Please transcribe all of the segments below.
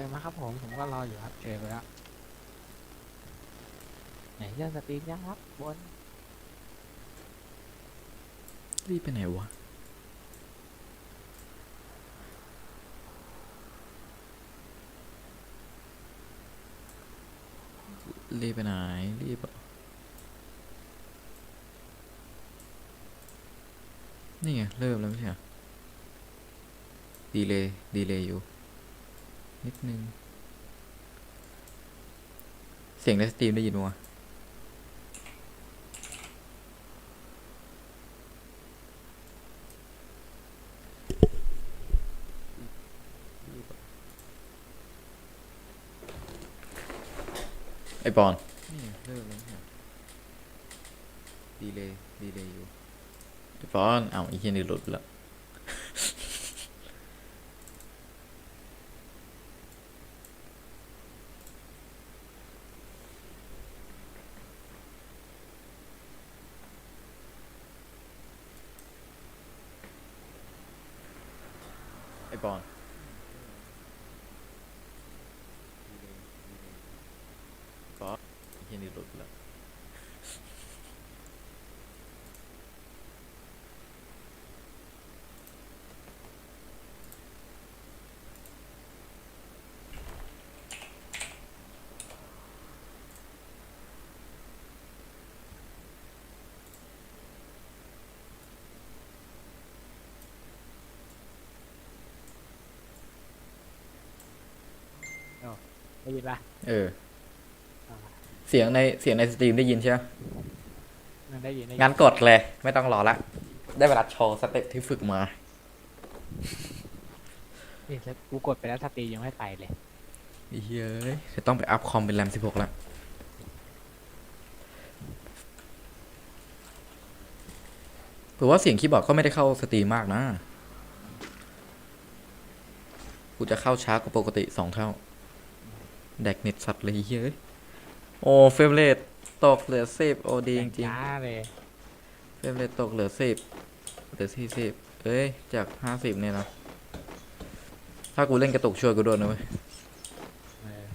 ชิญมาครับผมผมก็รออยู่ครับเชิญไปแล้วไหนเรื่องสตรีมยังครับบนรีบไปไหนวะรีบไปไหนรีบนี่ไงเริ่มแล้วไม่ใช่หรอดีเลยดีเลยอยู่ นิดนึง เสียงในสตรีมได้ยินวะไอปอนนี่เริ่มแล้วเนี่ยดีเลยดีเลยอยู่ไอปอน เอาไอ้เหี้ยนี่หลุดไปแล้ว ไอปอนปอนไอ้เหี้ยนี่หลุดไปแล้ว ได้ยินปะเอออ่าเสียงในเสียงในสตรีมได้ยินใช่ไหมนั่นได้ยินได้ยิงั้นกดเลย ไม่ต้องรอละ ได้เวลาโชว์สเต็ปที่ฝึกมานี่แล้วกูกดไปแล้วสตรีมยังไม่ไปเลยไอ้เฮ้ยจะต้องไปอัพคอมเป็นแรมสิบหกแล้วถือว่าเสียงคีย์บอร์ดก็ไม่ได้เข้าสตรีมมากนะ กูจะเข้าช้ากว่าปกติสองเท่า แดกเน็ตสัตว์เลยเฮ้ยโอ้เฟรมเรทตกเหลือสิบโอ้ดีจริงจ้าเลยๆเฟรมเรทตกเหลือสิบเหลือสี่สิบเอ้ยจากห้าสิบเนี่ยนะถ้ากูเล่นกระตุกช่วยกูด้วยนะเว้ย เออ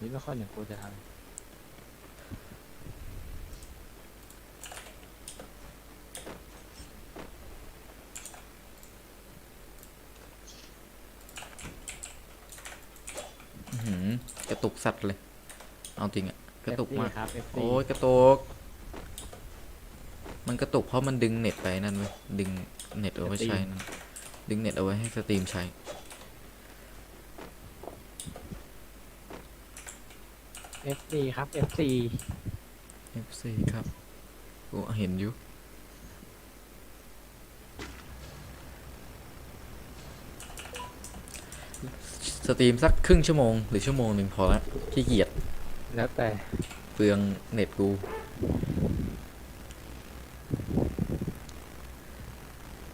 นี่ไม่ค่อยอย่างกูจะทอื้อหือ กระตุกสัตว์เลย เอาจริงอะำกระตุกมาก FC ครับ FC โอ้ยกระตุก มันกระตุกเพราะมันดึงเน็ตไปนั่นเว้ยดึงเน็ตเอาไว้ใช้นั่นดึงเน็ตเอาไว้ให้สตรีมใช้ FC ครับ FC FC ครับกูเห็นอยู่ ตรีมสักครึ่งชั่วโมงหรือชั่วโมงหนึ่งพอละขี้เกียจแล้วแต่เปลืองเน็ตกู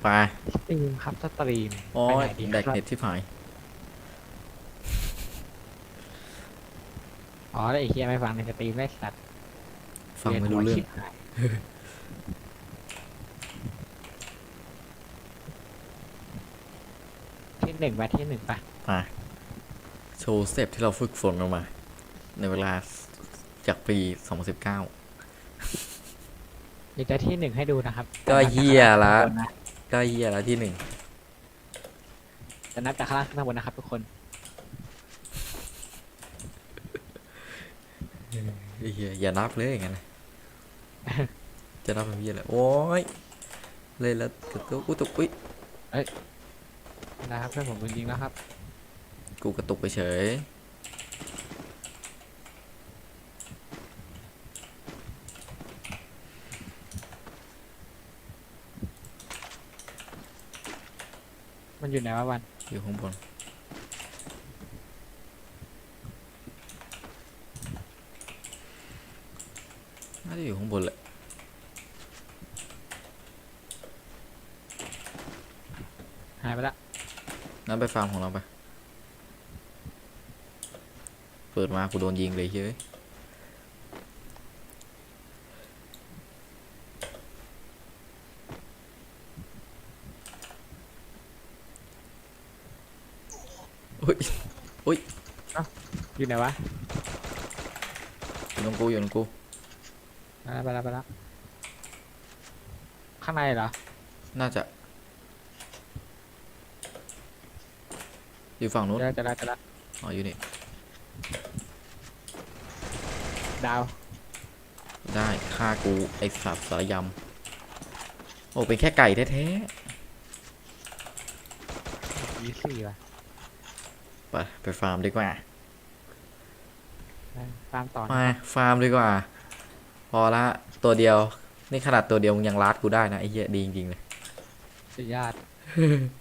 ไปสตรีมครับสตรีมโอ้ไปยไหนดีแดกครับเน็ตที่ผาย อ๋อแล้วไอ้เคียไม่ฟังในสตรีมได้สัตว์ฟังไม่รู้เรื่องยนหัวชิบหายที่หนึ่งไปที่หนึ่งไปมาโช ว์สเต็ปที่เราฝึกฝนออกมา ในเวลาจากปี 2019 เดี๋ยวจะที่หนึ่งให้ดูนะครับก็เหี้ยละจะนับจากข้างางขึ้นข้างบนนะก็เฮียแล้วที่หนึ่งจะนับจากข้างล่างขึ้นข้างบนนะครับทุกคน ไอ้เฮียอย่านับเลยอย่างนั้นนะจะนับเป็นเฮียอะไรโอ้ยเลยแล้วกระตุกอุ้ยตุกอุ้ยนะครับเพื่อนผมจริงๆแล้วครับ กูกระตุกไปเฉย มันอยู่ไหนวะวันอยู่ข้างบน น่าจะอยู่ข้างบนแหละ หายไปละ นั่นไปฟาร์มของเราไป เปิดมากูโดนยิงเลยเฮ้ยอุ้ยอยู่ไหนวะอยู่ตรงกูอยู่ตรงกูไปแล้วไปแล้วไปแล้วข้างในเหรอ น่าจะ อยู่ฝั่งนู้นเดี๋ยวจะละจะละอ๋ออยู่นี่ ดาวได้ฆ่ากูไอสัตว์สารยำโอ้เป็นแค่ไก่แท้ยี่สี่ว่ะๆไปไปฟาร์มดีกว่าไปตามต่อมาฟาร์มดีกว่า พอละตัวเดียว นี่ขนาดตัวเดียวมึงยังลัดกูได้นะไอ้เหี้ยดีจริงๆเลยสุดยอด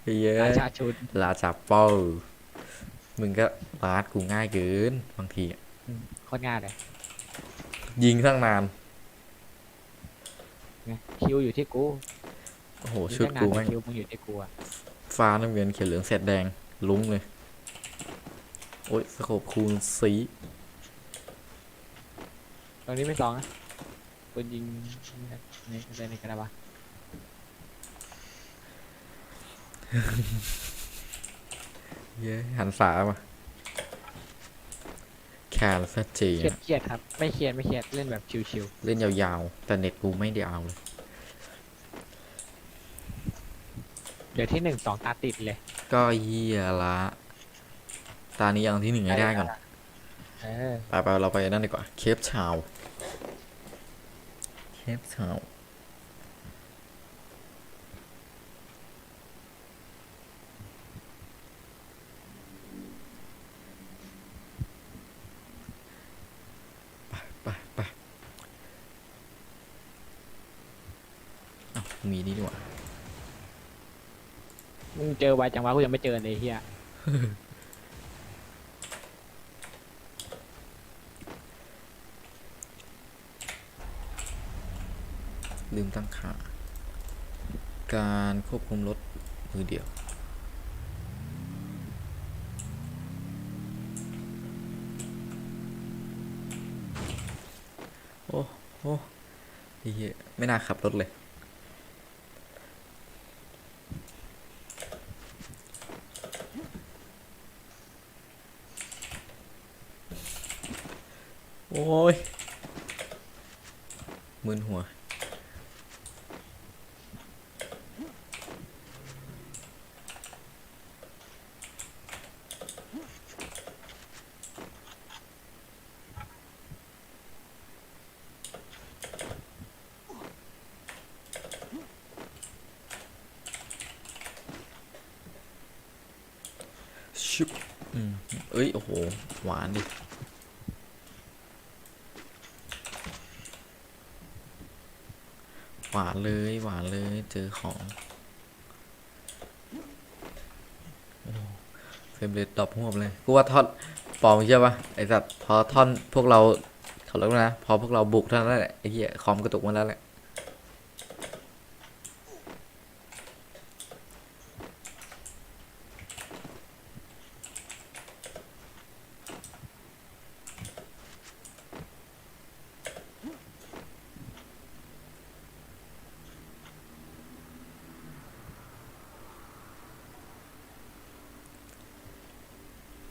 ไอ้เหี้ยราชาชุด ลาจับเป้ามึงก็ลัดกูง่ายเกินบางทีอะ โคตรง่ายเลย ยิงตั้งนานไงคิวอยู่ที่กูโอ้โหยิงชุดตั้งนานกูแต่แม่งคิวมึงอยู่ที่กูอะฟ้าน้ำเงินเขียวเหลืองแสดแดงลุ้งเลยโอ้ยสโคปคูณสีตรงนี้ไม่สองนะปืนยิงนี่อะไรนี่กันได้ปะเย้หันสามา แคนซะจีเครียดเครียดครับ ไม่เครียดไม่เครียดเล่นแบบชิวเล่นยาวๆ แต่เน็ตกูไม่ได้เอาเลย ๆเดี๋ยวที่หนึ่งสองตาติดเลยก็เฮียละ ตานี้ยังที่หนึ่งให้ได้ก่อน เออไปไปเราไปนั่นดีกว่า เคปชาว เคปชาว ไปไปไปอ้าว มีนี่ดีกว่ามึงเจอไวจังวะกูยังไม่เจอเลยเฮียลืมตั้งค่า การควบคุมรถมือเดียว โอ้โอ้ไอ้เหี้ยไม่น่าขับรถเลย ชุบอืมเอ้ย โอ้โห หวานดิ หวานเลย หวานเลย เจอของเฟรมเรทดรอปหัวเลย กูว่าท่อนปอมเชื่อปะไอสัตว์พอท่อนพวกเราเขาเรียกว่านะ พอพวกเราบุกเท่านั้นแหละไอ้เหี้ยคอมกระตุกมาแล้วแหละ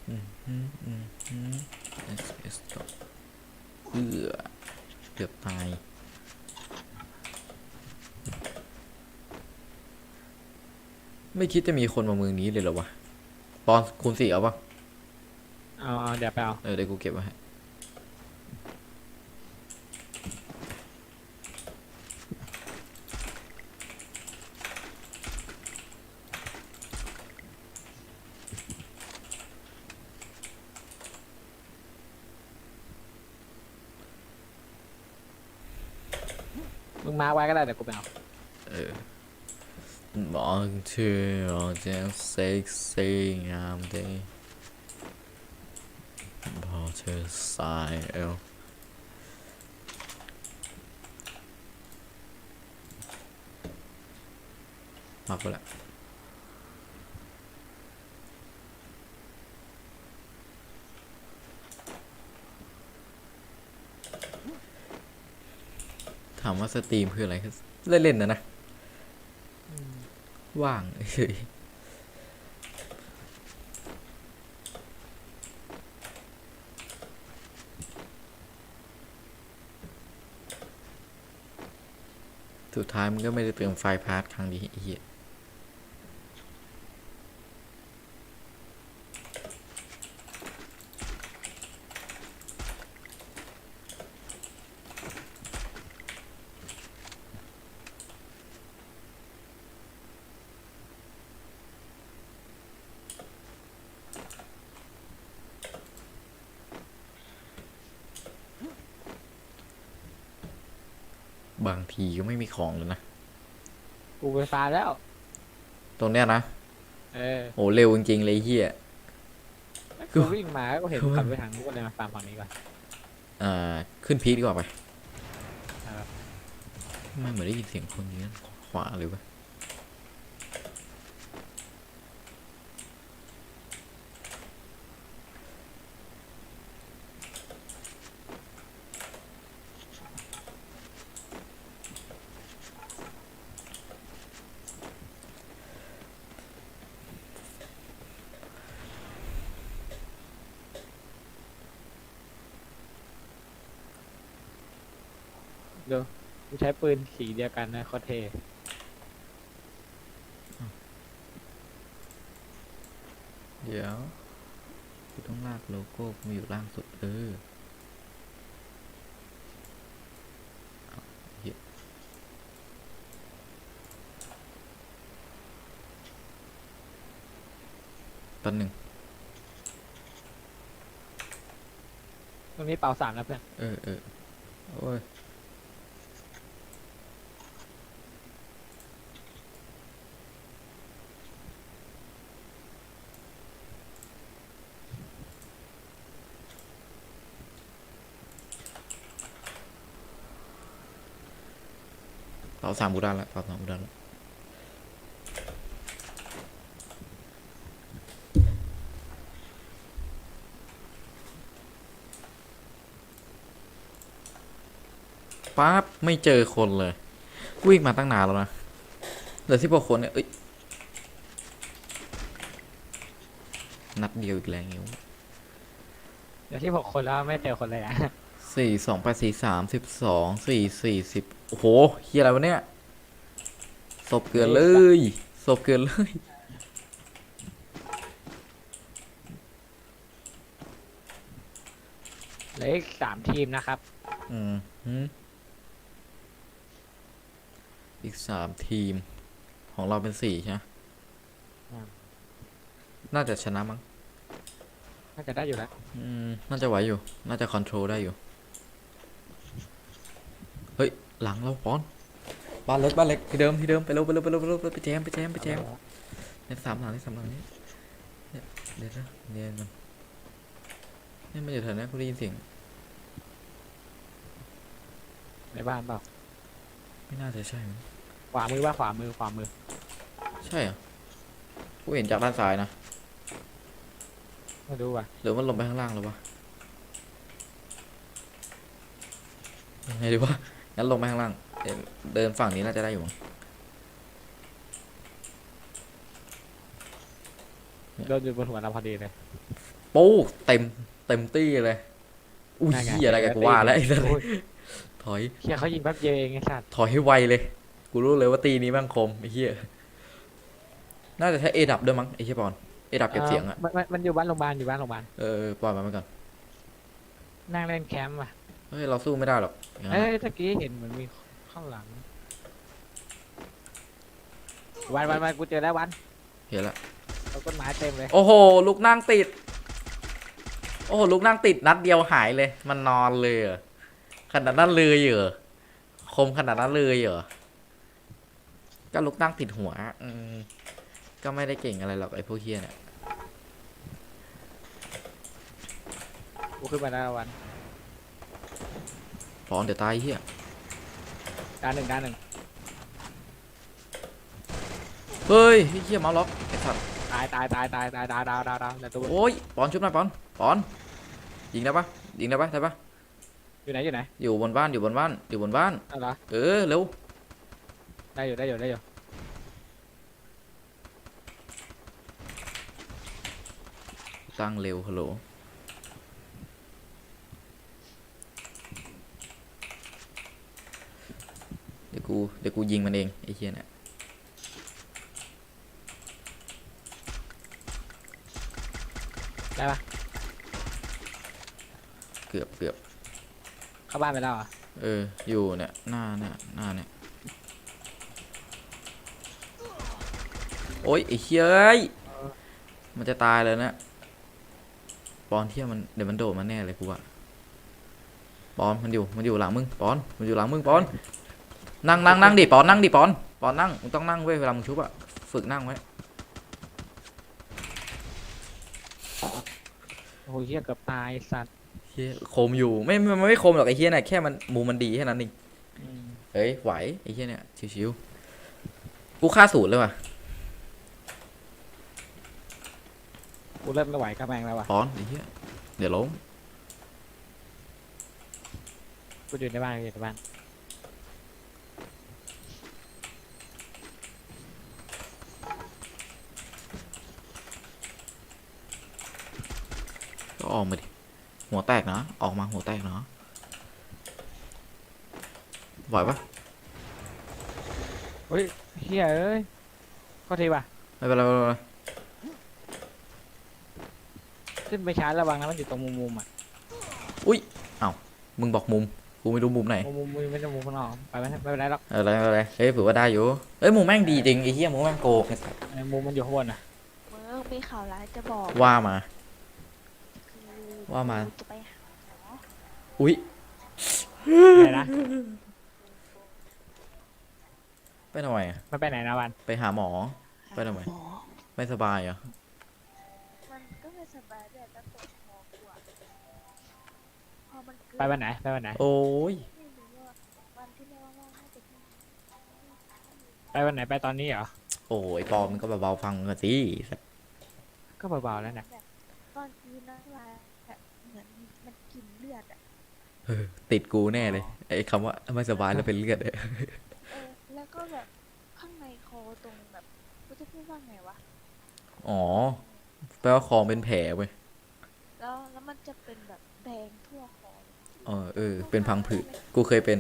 อืมอืมอืมอืม SS ต่อเอือเกือบตายไม่คิดจะมีคนมาเมืองนี้เลยเหรอวะ ปอนคูณสี่เอาปะเอาเอาเดี๋ยวไปเอา เออเดี๋ยวกูเก็บไว้ให้ มึงมาไว้ก็ได้เดี๋ยวกูไปเอ ถามว่าสตรีมคืออะไรเล่นๆนะนะว่างเฉยสุดท้ายมันก็ไม่ได้เติมไฟพาร์ทครั้งนี้เฮี บางทีก็ไม่มีของเลยนะ กูไปฟาร์มแล้ว ตรงเนี้ยนะ เออโหเร็วจริงๆเลยไอ้เฮียคืกูอวิ่งมาก็เห็นขับไปทางนู้นเลยมาฟาร์มฝั่งนี้ก่อน อ่า ขึ้นพีคดีกว่าไปครับทำไมเหมือนได้ยินเสียงคนอยู่นั่นขวาเลยวะ ดูกูใช้ปืนสีเดียวกันนะโคตรเท่เดี๋ยวกูต้องลากโลโก้กูมาอยู่ล่างสุดเออเอาเหี้ยแปันหนึ่ง ตรงนี้เป่าสามแล้วเพื่อน เออเออโอ้ยาสามกูได้ละเป่าสามกูได้ละปั๊บไม่เจอคนเลยวิ่งมาตั้งนานแล้วนะเหลือที่พวกคนเนี่ยเอ้ยนัดเดียวอีกแล้วงิ้วเดี๋ยวที่หกคนแล้วไม่เจอคนเลยอะสี่สองแปดสี่สามสิบสองสี่สี่สิบ โอ้โหเฮียอะไรวะเนี่ยศพเกินเลยศพเกินเลยเหลืออีกสามทีมนะครับ อืมหืมอีกสามทีม ของเราเป็นสี่ใช่ไหมอืม น่าจะชนะมั้ง น่าจะได้อยู่แล้ว อืม น่าจะไหวอยู่ น่าจะคอนโทรลได้อยู่เฮ้ย หลังเราปอนบ้านเล็กบ้านเล็กที่เดิมที่เดิมไปเร็วไปเร็วไปเร็วไปเร็วไปแจมไปแจมไปแจมเนี่ยสามหลังนี่สามหลังนี่เนี่ยเดี๋ยวนะเนียนมันเนี่ยมันอยู่แถวนี้กูได้ยินเสียงในบ้านเปล่าไม่น่าจะใช่มั้งขวามือว่าขวามือขวามือใช่เหรอกูเห็นจากด้านซ้ายนะมาดูว่ะหรือมันลงไปข้างล่างแล้ววะยังไงดีวะ งั้นลงไปข้างล่างเอ่อเดินฝั่งนี้น่าจะได้อยู่มั้งโดนอยู่บนหัวเราพอดีเลยปู๊เต็มเต็มตี้เลย อุ้ยนั่นไงเหี้ยอะไรกันกูว่าแล้วไอ้สัสโอ้ยถอยเฮียเขายิงแป๊บเดียวเองไอ้สัตว์ถอยให้ไวเลย กูรู้เลยว่าตีนี้แม่งคมไอ้เหี้ยน่าจะใช้เอดับด้วยมั้งไอ้เหี้ยปอนเอดับเก็บเสียงอะมันมันมันอยู่บ้านโรงพยาบาลอยู่บ้านโรงพยาบาลเออปล่อยมันไปก่อนนั่งเล่นแคมป์ว่ะ เฮ้ย เราสู้ไม่ได้หรอกอย่างนั้นเอ้อะยตะกี้เห็นเหมือนมีข้างหลัง วันวันวันกูเจอแล้ววันเห็นละ เอาต้นไม้เต็มเลยโอ้โห ลูกนั่งติด โอ้โห ลูกนั่งติดนัดเดียวหายเลย มันนอนเลยเหรอขนาดนั้นเลยเหรอคมขนาดนั้นเลยเหรอก็ลูกนั่งติดหัวอืมก็ไม่ได้เก่งอะไรหรอกไอ้พวกเฮียเนี่ยกูขึ้นมาแล้ววัน ปอนเดี๋ยวตายไอ้เฮียด้านหนึ่งด้านหนึ่งเฮ้ยไอ้เฮียเมาส์ล็อกไอ้สัตว์ตายตายตายตายตายดาวดาวดาวดาวแล้วตัวโอ้ยปอนชุบหน่อยปอนปอนยิงได้ปะยิงได้ปะได้ปะอยู่ไหนอยู่ไหนอยู่บนบ้านอยู่บนบ้านอยู่บนบ้านเอาเหรอเออเร็วได้อยู่ได้อยู่ได้อยู่ตั้งเร็วฮัลโหล ดี๋ยวกูกูเดี๋ยวกูยิงมันเองไอ้เหี้ยเนี่ยได้ปะเกือบเกือบเข้าบ้านไปแล้วเหรอเอออยู่เนี่ยหน้าเนี่ยหน้าเนี่ยโอ๊ยไอ้เฮ้ยเอ้ยมันจะตายเลยนะปอนเที่ยมันเดี๋ยวมันโดดมาแน่เลยกูว่าปอนมันอยู่มันอยู่หลังมึงปอนมันอยู่หลังมึงปอน นั่งนั่งนั่งดิปอนนั่งดิปอนปอนนั่งมึงต้องนั่งเว้ยเวลามึงชุบอะฝึกนั่งไว้โอ้โหเฮียเกือบตายสัตว์เฮียโคมอยู่ไม่ไม่มันไม่โคมหรอกไอ้เฮียเนี่ยแค่มันมุมมันดีแค่นั้นเองอืมเฮ้ยไหวไอ้เฮียเนี่ยชิวๆกูฆ่าศูนย์เลยว่ะกูเริ่มไม่ไหวกับแมงแล้วว่ะปอนไอ้เหี้ยเดี๋ยวล้มกูอยู่ในบ้านกูอยู่ในบ้าน ก็ออกมาดิ หัวแตกนะ ออกมาหัวแตกนะไหวปะเฮ้ยเฮียเอ้ยก็ทีว่ะไม่เป็นไรไม่เป็นไรขึ้นไปชาร์จระวังนะมันอยู่ตรงมุมมุมๆอะมึงบอกมุม กูไม่รู้มุมไหน มุมมุมๆไม่ใช่มุมข้างนอกไปไม่ไม่เป็นไรหรอกเอออะไรไม่เป็นไรเฮ้ยถือว่าได้อยู่ เอ้ยมุมแม่งดีจริงไอ้เหี้ยมุมแม่งโกงไอ้สัสไอ้มุมมันอยู่ข้างบนอะ เมื่อมีข่าวร้ายจะบอก ว่ามาคือ ว่ามา จะไปหาหมออุ้ยไหนนะไปทำไมอะมันไปไหนนะวันไปหาหมอ ไปทำไม หมอไม่สบายเหรอ มันก็ไม่สบายแต่ก็ปวดคอกูอะพอมันเกิดไปวันไหนไปวันไหนโอ้ย ไม่รู้ว่าวันที่ไม่ว่างๆน่าจะที่ไปวันไหนไปตอนนี้เหรอโอ้ยปอมมันก็เบาๆฟังกันสิสัสก็เบาๆแล้วนะตอนคืนน้ำลายแบบเหมือนมันกินเลือดอะ เออ ติดกูแน่เลย ไอ้คำว่าไม่สบายแล้วเป็นเลือดเนี่ยเออแล้วก็แบบข้างในคอตรงแบบกูจะพูดว่าไงวะ อ๋อ แปลว่าคอเป็นแผลเว้ย แล้วแล้วมันจะเป็นแบบแดงทั่วคอเออเออ เป็นพังผืด กูเคยเป็น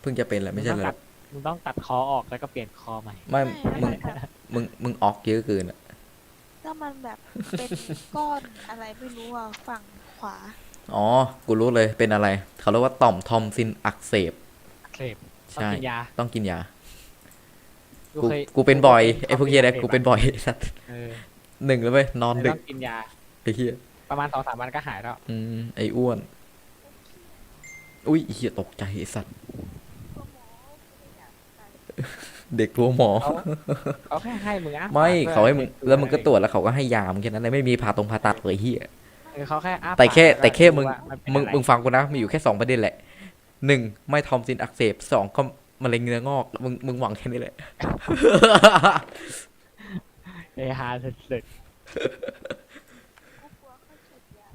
เพิ่งจะเป็นแหละไม่ใช่เหรอมึงต้องตัดคอออกแล้วก็เปลี่ยนคอใหม่ ไม่ไม่มึงแล้วมันแบบมึง มึงออกเยอะเกินอะแล้วมันแบบเป็นก้อนอะไรไม่รู้อะฝั่งขวา อ๋อ กูรู้เลยเป็นอะไร เขาเรียกว่าต่อมทอมซินอักเสบอักเสพต้องใช่ กินยาต้องกินยา กูกูเคยกูเป็นบ่อยไอ้พวกเฮียเนี่ยกูเป็นบ่อยไอ้สัตว์เออหนึ่งแล้วเว้ยนอนดึต้กองกินยา ไอ้เฮียประมาณสองสามวันก็หายแล้ว อืมไอ้อ้วน อุ้ยไอ้เฮียตกใจไอ้สัตว์ เด็กกลัวหมอ เขาเขาแค่ให้มึงอะไม่ปกเขาให้มึงพื่อแล้วมึงก็ตรวจแล้วเขาก็ให้ยามึงแค่นั้นเลยไม่มีผ่าตรงผ่าตัดเลยเฮีย เออเขาแค่อ้าแต่แค่ปากแต่แค่มึงล้วก็ดูว่ามึงนเป็นอะไรมึงฟังกูนะมีอยู่แค่สองประเด็นแหละหนึ่งไม่ทอมซินอักเสบสองก็มะเร็งเนื้องอกมึงมึงหวังแค่นี้แหละ เอฮาสุดกูกลัวเขาฉีดยา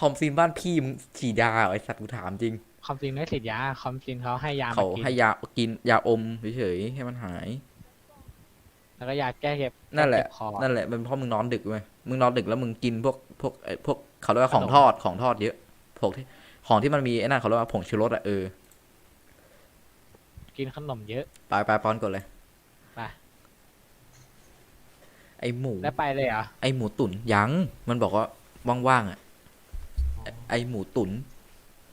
ทอมซินบ้านพี่มึงฉีดยาเหรอไอสัตว์กูถามจริง ๆคอมซินไม่ฉีดยาคอมซินเขาให้ยามาเขากินให้ยากินยาอมเฉยๆให้มันหาย แล้วก็ยาแก้เจ็บนั่นแหละก้เจ็บคอนั่นแหละเป็นเพราะมึงนอนดึกเว้ย มึงนอนดึกแล้วมึงกินพวกพวกไอ้พวกเขาเรียกว่าของขนมทอดของทอดเยอะพวกที่ของที่มันมีไอ้นั่นเขาเรียกว่าผงชูรสอะเออกินขนมเยอะไปไปปอนก่อนเลยไปไอหมูแล้วไปเลยเหรอไอหมูตุ๋นยังมันบอกว่าว่างๆอะไอ้ไอหมูตุ๋น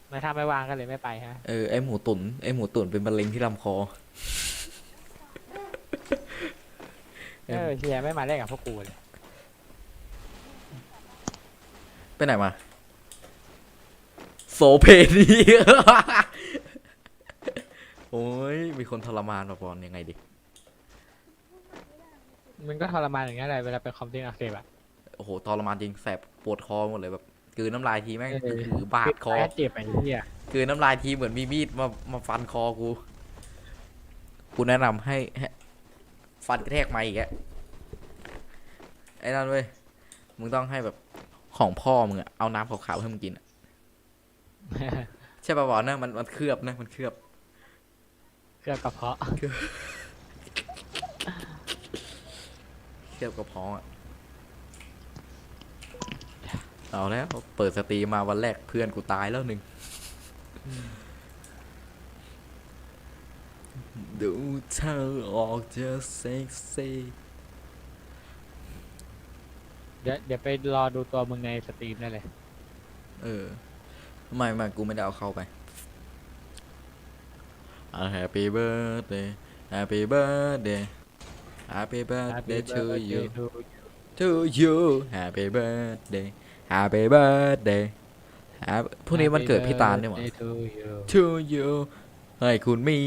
ไม่ถ้าไม่ว่างก็เลยไม่ไปฮะเออไอหมูตุ๋นไอหมูตุ๋นเป็นมะเร็งที่ลำคอ เอเอออเชียร์ไม่มาเล่นกับพวกกูเลย ไปไหนมาโสเพณีโอ้ยมีคนทรมานมาปอนยังไงดิมึงก็ทรมานอย่างเงี้ยแหละเวลาเป็นคอมซินอักเสบอะโอ้โหทรมานจริงแสบปวดคอหมดเลยแบบกลืนน้ำลายทีแม่งเออถือบาดคอแค่เจ็บไอ้เหี้ยกลืนน้ำลายทีเหมือนมีมีดมามาฟันคอกูกูแนะนำให้ให้ฟันกระแทกมาอีกอะไอ้นั่นเว้ยมึงต้องให้แบบ ของพ่อมึงอะเอาน้ำขาวๆให้มึงกินอะใช่ป่าวะนะมันมันเคลือบนะ มันเคลือบ เครื่องกระเพาะเคลือบกระเพาะอะเอาแล้วเปิดสตรีมมาวันแรกเพื่อนกูตายแล้วหนึ่งดูเธอออกจะเซ็กซี่เดี๋ยวเดี๋ยวไปรอดูตัวมึงในสตรีมได้เลย เออ ไม่ไม่กูไม่ได้เอาเข้าไป A Happy birthday Happy birthday Happy birthday to you to you Happy birthday Happy birthday Happy พรุ่งนี้วันเกิดพี่ตาลนี่หว่า to you to you ให้คุณมี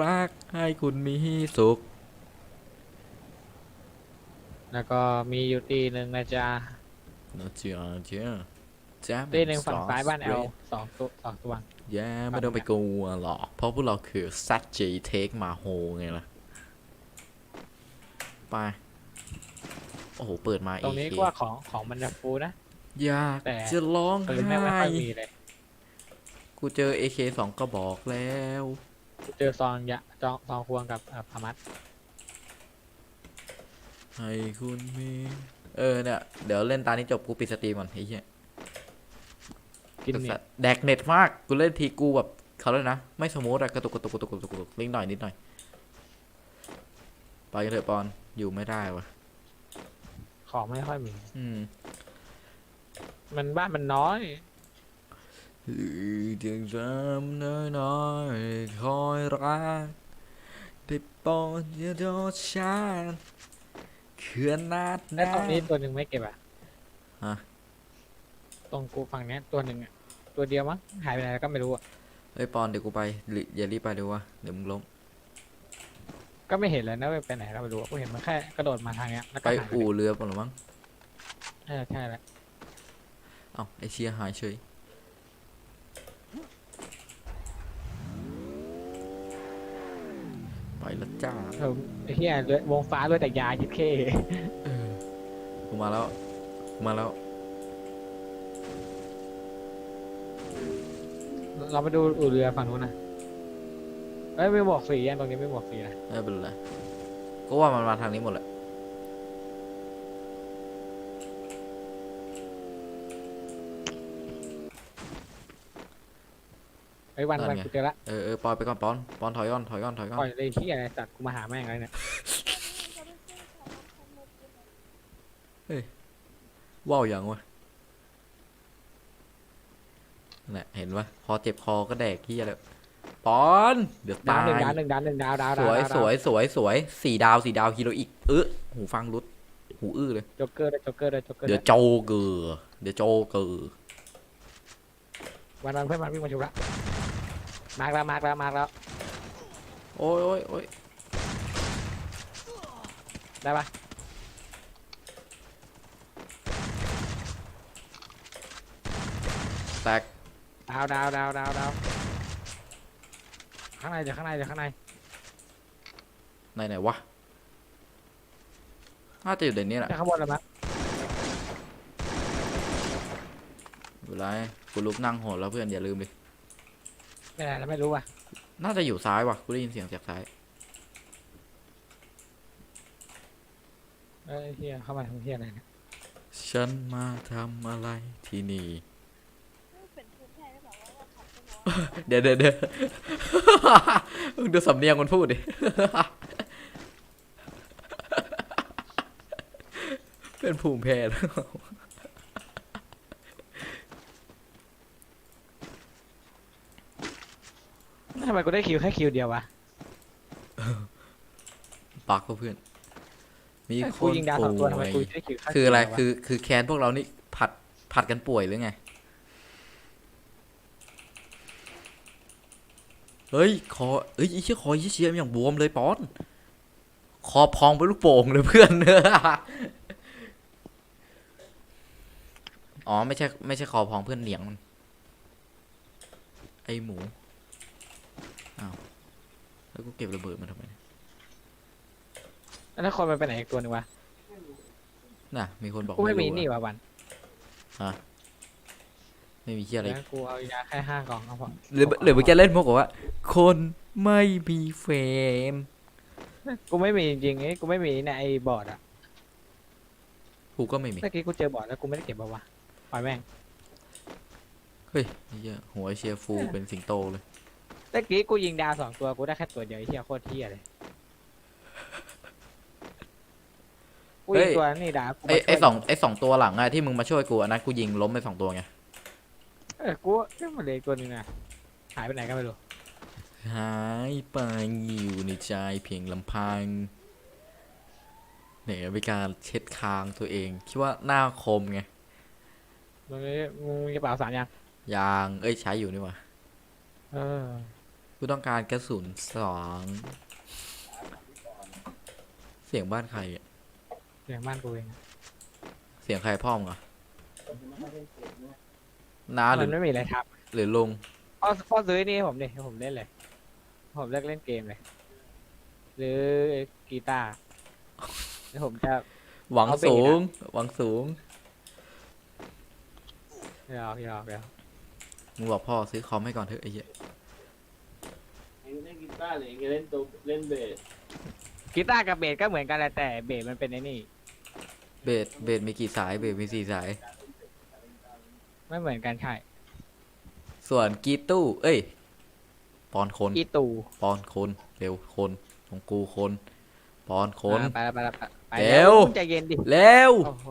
รัก ให้คุณมีสุข แล้วก็มีอยู่ตีหนึ่งนะจ๊ะนะจ๊ะจ๊ะจ๊ะตีหนึ่งฝั่งซ้ายบ้านแอลสสองตัวสองตัวแย่ไม่ต้องไปกลัวหรอก เพราะพวกเราคือ ZG Take มาโฮไงล่ะ ไป โอ้โห เปิดมาตรงนี้ AK ก็ว่าของของมันจะฟูนะ อยากแต่จะร้องปืนแม่งไม่ไห้ค่อยมีเลยกูเจอ AK สองกระบอกแล้ว เจอซองยะจองซองควงกับเอ่อพามัด ให้คุณมีเออเนี่ยเดี๋ยวเล่นตานี้จบกูปิดสตรีมก่อนไอ้เหี้ยกินเนี่ยแดกเน็ตมากกูเล่นทีกูแบบเขาเลยกนะ ไม่สมูทอะกระตุกกระตุกกระตุกกระตุกกระตุกนิดหน่อยนิดหน่อยไปกันเถอะปอนอยู่ไม่ได้วะของไม่ค่อยมี อืม มันบ้านมันน้อยจึงจำน้อยน้อยๆคอยรักได้โปรดอย่าโดนฉัน เขื่อนนาดแล้วนาตรงนี้ตัวหนึ่งไม่เก็บอะ ฮะตรงกูฝั่งเนี้ยตัวหนึ่งอะ ตัวเดียวมั้งหายไปไหนแล้วก็ไม่รู้อะ เฮ้ยปอนเดี๋ยวกูไปหรืออย่ารีบไปเดี๋ยววะเดี๋ยวมึงล้มก็ไม่เห็นเลยนะว่าไปไหนก็ไม่รู้อะกูเห็นมันแค่กระโดดมาทางเนี้ยแล้วไปก็หายไปอู่เรือปะหรือมั้งเออใช่แล้วเอ้าไอเชียหายเฉยไปแล้ว จ้าเออไอ้เหี้ยเรือวงฟ้าด้วยแต่ยายิดเคกูมาแล้วกูมาแล้ว เราไปดูอู่เรือฝั่งนู้นนะเอ้ยไม่บอกสีอะตรงนี้ไม่บอกสีนะไม่เป็นไรก็ว่ามันมาทางนี้หมดแหละ อ้ยวันนั่นวันไงกูเจอละเออเออปอยไปก่อนปอนปอนถอยก่อนถอยก่อนถอยก่อนปล่อยเลยที่อะไรสัตว์กูมาหาแม่งเลยเนี่ยว่าวอย่างวะนั่นแหละเห็นปะพอเจ็บคอก็แดกขี้อะไรปอน เดี๋ยวดาตาวยหนึ่งดาวหนึ่งดาวหนึ่งดาวดาวสดาววยดาสวยสวยสวยสี่ดาวสี่ดาวฮีโรอีกเออหูฟังรุดหูอื้อเลยจ็อกเกอร์ด้วยจ็อกเกอร์ด้วยจ็อกเกอร์เดี๋ด้ยววยโจเกอร์เดี๋ยวโจเกอร์วันวันเพื่อนมันวิ่งมาชุบละ มาร์กแล้วมาร์กแล้วมาร์กแล้ว โอ้ยโอ้ยโอ้ยได้ปะแตกดาวดาวดาวดาวดาวข้างในเดี๋ยวข้างในเดี๋ยวข้างในไหนไหนวะน่าจะอยู่ในนี้แหละจะข้างบนแล้วมั้งเวลากูลุกนั่งโหดแล้วเพื่อนอย่าลืมดิ ไม่ไหนแล้วไม่รู้ว่ะน่าจะอยู่ซ้ายวะกูได้ยินเสียงจากซ้ายเอ้ยเฮียเข้ามาทำเฮียอะไรเนี่ยฉันมาทำอะไรที่นี่ เป็นภูมิแพ้หรือเปล่าว่าขับไปหัวเดี๋ยวเดี๋ยวเดี๋ยว มึงดูสำเนียงมันพูดดิ เป็นภูมิแพ้แล้ว ทำไมกูได้คิวแค่คิวเดียววะ ปักก็เพื่อน มีคกูนยิงดาวสองตัวทำไมป่วยกูได้คิวแค่คืออะไรวคือคือแคนพวกเรานี่ผัดผัดกันป่วยหรือไง เฮ้ยคอเอ้ยไอ้เชี่ยคอไอ้เชี่ยมันอย่างบวมเลยปอน คอพองเป็นลูกโป่งเลยเพื่อนอ๋อไม่ใช่ไม่ใช่คอพองเพื่อนเหนียงมัน ไอหมู อ้าวแล้วกูเก็บระเบิดมาทำไมแล้วคนมันไปไหนอีกตัวหนึงวะน่ะ มีคนบอกกูไม่มีรู้อะนี่วะวันไม่มีเชี่ยอะไร แล้วกูเอายาแค่ห้ากล่องก็พอหรือหรือมึงจะเล่นพวกแบบว่า คนไม่มีเฟรมกูไม่มีจริงๆไอ้กูไม่มีในไอ้บอร์ดอะกูก็ไม่มี เมื่อกี้กูเจอบอร์ดแล้วกูไม่ได้เก็บเอาวะปล่อยแม่งเฮ้ยไอ้เหี้ยหัวไอ้เชียร์ฟูเป็นสิงโตเลย ตะกี้กูยิงดาวสองตัวกูได้แค่ตัวเดียวไอ้เหี้ยโคตรเหี้ยเลยกูยิงตัวนี่ดาวกูไอมาช่วยไอสองไอสองตัวหลังอะที่มึงมาช่วยกูอันนั้นกูยิงล้มไปสองตัวไงเออกูเรื่องมันเลยตัวหนึงอะหายไปไหนก็ไม่รู้หายไปอยู่ในใจเพียงลำพังเนี่ยเป็นการเช็ดคางตัวเองคิดว่าหน้าคมไงมึงมึงมีกระเป๋าสารยังยางเอ้ยใช้อยู่นี่หว่า เออ กูต้องการกระสุนสองเสียงบ้านใครอะเสียงบ้านกูเองเสียงใครพ่อมงอะน้าหมัรืนอไม่มีอะไรทหรือลุงำพ่อพ่อซื้อนี่ให้ผมดิให้ผมเล่นเลย ผมเลิกเล่นเกมเลย หรือกีตาร์แล้วผมจะหวังเอาเบสอะสูง หวังสูงหยอกหยอกหยอกมึงบอกพ่อซื้อคอมให้ก่อนเถอะไอ้เหี้ยเองเล่นกี ตาร์หรือเองเล่นตัวเล่นเบสกีตาร์กับเบสก็เหมือนกันแหละแต่เบสมันเป็นไอ้นี่ เบสเบสมีกี่สายเบสมีสี่สาย ไม่เหมือนกันใช่ส่วนกีตู้ เอ้ย ปอนคน อีตูปอนคน เร็วคนของกูคน ปอนคน อ่าไปแล้วไปแล้วไปไปเร็วมึงใจเย็นดิเร็ว โอ้โห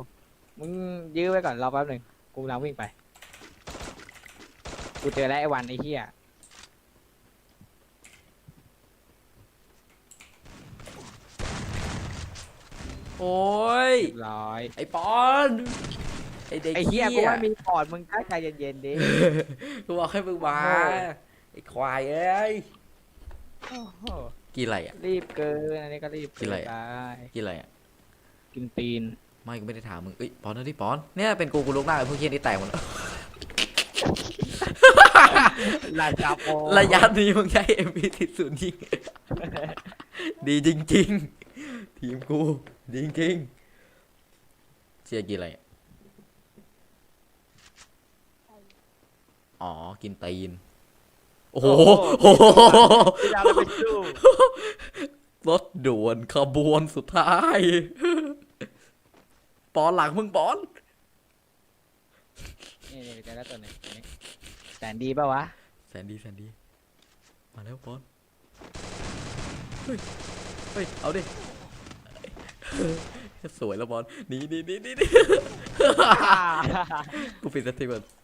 มึงยื้อไว้ก่อนรอแป๊บหนึ่งกูกำลังวิ่งไป กูเจอแล้วไอ้วันไอ้เหี้ย โอ้ย เรียบร้อยไอปอนไอเด็กไอ้เหี้ยกูว่ามีปอดมึงก็ใจเย็นๆดิ กูบอกให้มึงมาโอ้ ไอควายเอ้ยโอ้โหกินอะไรอะ รีบเกินอันนี้ก็รีบกินอะไรเกิอะไปกินอะไรอะกินตีนไม่กูไม่ได้ถามมึงเอ้ยปอนนั่นดิปอนเนี่ยเป็นกูกูลุกหน้าไอ้พวกเคียนี่แตกหมดแล้วลาจาโประยะนี้มึงใช้ MP ติดศูนย์ยิงดีจริง ๆ ทีมกู ดีจริงๆเชียร์กินอะไรอะอ๋อ กินตีน โอ้โหโอ้โหที่เราไปสู้รถด่วนขบวนสุดท้าย ปอนหลังมึงปอนนี่นี่เจอแล้วตัวหนึงตัวนี้แสนดีป่าวะ แสนดีแสนดี มาแล้วปอน เฮ้ย เฮ้ย เอาดิ สวยแล้วบอลหนี่นี่นี่นี่นี่กูปิดสติก่อน